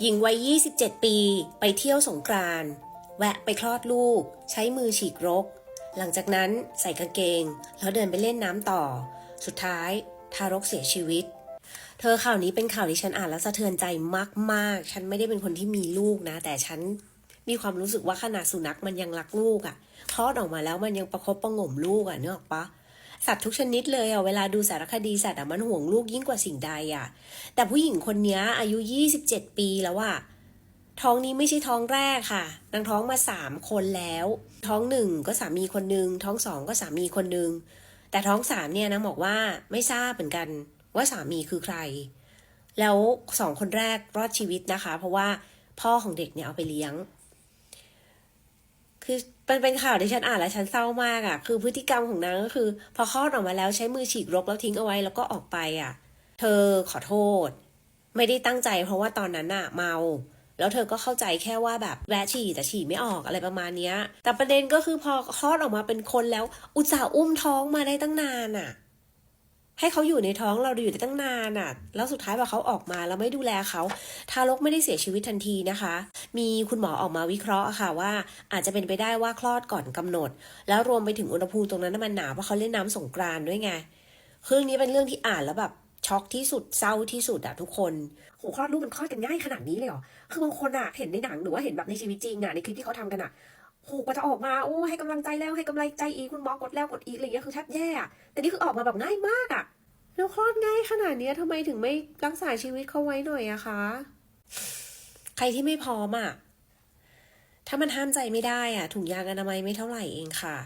หญิงวัย 27 ปี ไปเที่ยวสงกรานต์แวะไปคลอดลูก ใช้มือฉีกรก หลังจากนั้นใส่กางเกง แล้วเดินไปเล่นน้ำต่อ สุดท้าย ทารกเสียชีวิต เธอข่าวนี้เป็นข่าวที่ฉันอ่านแล้วสะเทือนใจมากๆ ฉันไม่ได้เป็นคนที่มีลูกนะ แต่ฉันมีความรู้สึกว่าขนาดสุนัขมันยังรักลูกอะ่ะคลอดออกมาแล้วมันยังประคบประงมลูกอะ่ะนึกออกปะ สัตว์ทุกชนิดเลยอะเวลาดูสารคดีสัตว์อะ่ะมันห่วงลูกยิ่งกว่าสิ่งใดอะ แต่ผู้หญิงคนนี้อายุ 27 ปีแล้วอะท้องนี้ไม่ใช่ท้องแรกค่ะ นางท้องมาสามคนแล้ว ท้องหนึ่งก็สามีคนหนึ่งท้องสองก็สามีคนหนึ่งแต่ท้องสามเนี่ยนะบอกว่าไม่ทราบเหมือนกันว่าสามีคือใคร แล้วสองคนแรกรอดชีวิตนะคะ เพราะว่าพ่อของเด็กเนี่ยเอาไปเลี้ยง คือมันเป็นข่าวที่ฉันอ่านแล้วฉันเศร้ามากอะ่ะ คือพฤติกรรมของนางก็คือ พอคลอดออกมาแล้วใช้มือฉีกรกแล้วทิ้งเอาไว้แล้วก็ออกไปอะ เธอขอโทษ ไม่ได้ตั้งใจเพราะว่าตอนนั้นน่ะเมาแล้วเธอก็เข้าใจแค่ว่าแบบแวะฉี่แต่ฉี่ไม่ออกอะไรประมาณเนี้ย แต่ประเด็นก็คือพอคลอดออกมาเป็นคนแล้ว อุตส่าห์อุ้มท้องมาได้ตั้งนานอะ ให้เขาอยู่ในท้องเราอยู่ได้ตั้งนานอะ แล้วสุดท้ายพอเขาออกมาแล้วไม่ดูแลเขา ทารกไม่ได้เสียชีวิตทันทีนะคะ มีคุณหมอออกมาวิเคราะห์ค่ะว่า อาจจะเป็นไปได้ว่าคลอดก่อนกำหนด แล้วรวมไปถึงอุณหภูมิตรงนั้นมันหนาวเพราะเขาเล่นน้ำสงกรานด้วยไงเรื่องนี้เป็นเรื่องที่อ่านแล้วแบบช็อกที่สุดเศร้าที่สุดอะทุกคนโหคลอดลูกมันคลอดกันง่ายขนาดนี้เลยเหรอ คือบางคนอะเห็นในหนังหรือว่าเห็นแบบในชีวิตจริงอะในคลิปที่เขาทำกันอะ โหกว่าจะออกมาโอ้ให้กำลังใจแล้วให้กำลังใจอีกคุณหมอกดแล้วกดอีกอะไรอย่างเงี้ยคือแทบแย่อะแต่นี่คือออกมาแบบง่ายมากอะแล้วคลอดง่ายขนาดเนี้ยทำไมถึงไม่รักษาชีวิตเขาไว้หน่อยอะคะ ใครที่ไม่พร้อมอะถ้ามันห้ามใจไม่ได้อะถุงยางอนามัยไม่เท่าไหร่เองค่ะ